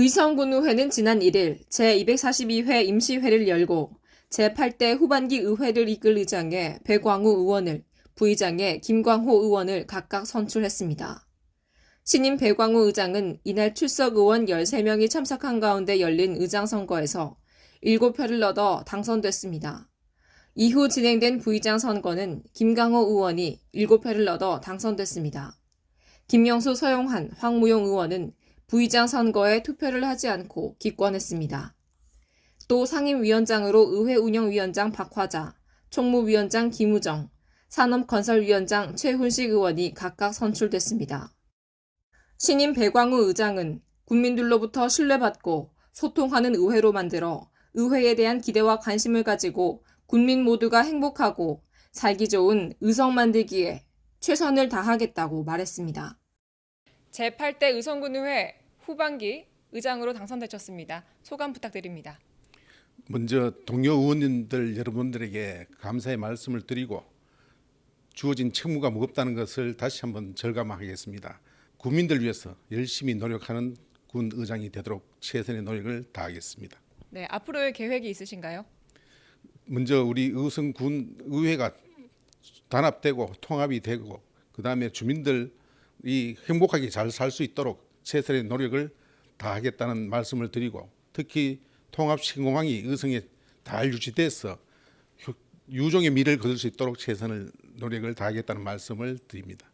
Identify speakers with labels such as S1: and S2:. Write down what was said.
S1: 의성군의회는 지난 1일 제242회 임시회를 열고 제8대 후반기 의회를 이끌 의장에 배광우 의원을, 부의장에 김광호 의원을 각각 선출했습니다. 신임 배광우 의장은 이날 출석 의원 13명이 참석한 가운데 열린 의장 선거에서 7표를 얻어 당선됐습니다. 이후 진행된 부의장 선거는 김강호 의원이 7표를 얻어 당선됐습니다. 김영수 서영환 황무용 의원은 부의장 선거에 투표를 하지 않고 기권했습니다. 또 상임위원장으로 의회 운영위원장 박화자, 총무위원장 김우정, 산업건설위원장 최훈식 의원이 각각 선출됐습니다. 신임 배광우 의장은 국민들로부터 신뢰받고 소통하는 의회로 만들어 의회에 대한 기대와 관심을 가지고 국민 모두가 행복하고 살기 좋은 의성 만들기에 최선을 다하겠다고 말했습니다. 제8대 의성군의회 후반기 의장으로 당선되셨습니다. 소감 부탁드립니다.
S2: 먼저 동료 의원님들 여러분들에게 감사의 말씀을 드리고 주어진 책무가 무겁다는 것을 다시 한번 절감하겠습니다. 국민들 위해서 열심히 노력하는 군 의장이 되도록 최선의 노력을 다하겠습니다.
S1: 네, 앞으로의 계획이 있으신가요?
S2: 먼저 우리 의성 군 의회가 단합되고 통합이 되고 그 다음에 주민들 이 행복하게 잘 살 수 있도록 최선의 노력을 다하겠다는 말씀을 드리고 특히 통합 신공항이 의성에 잘 유지돼서 휴- 유종의 미를 거둘 수 있도록 최선을 노력을 다하겠다는 말씀을 드립니다.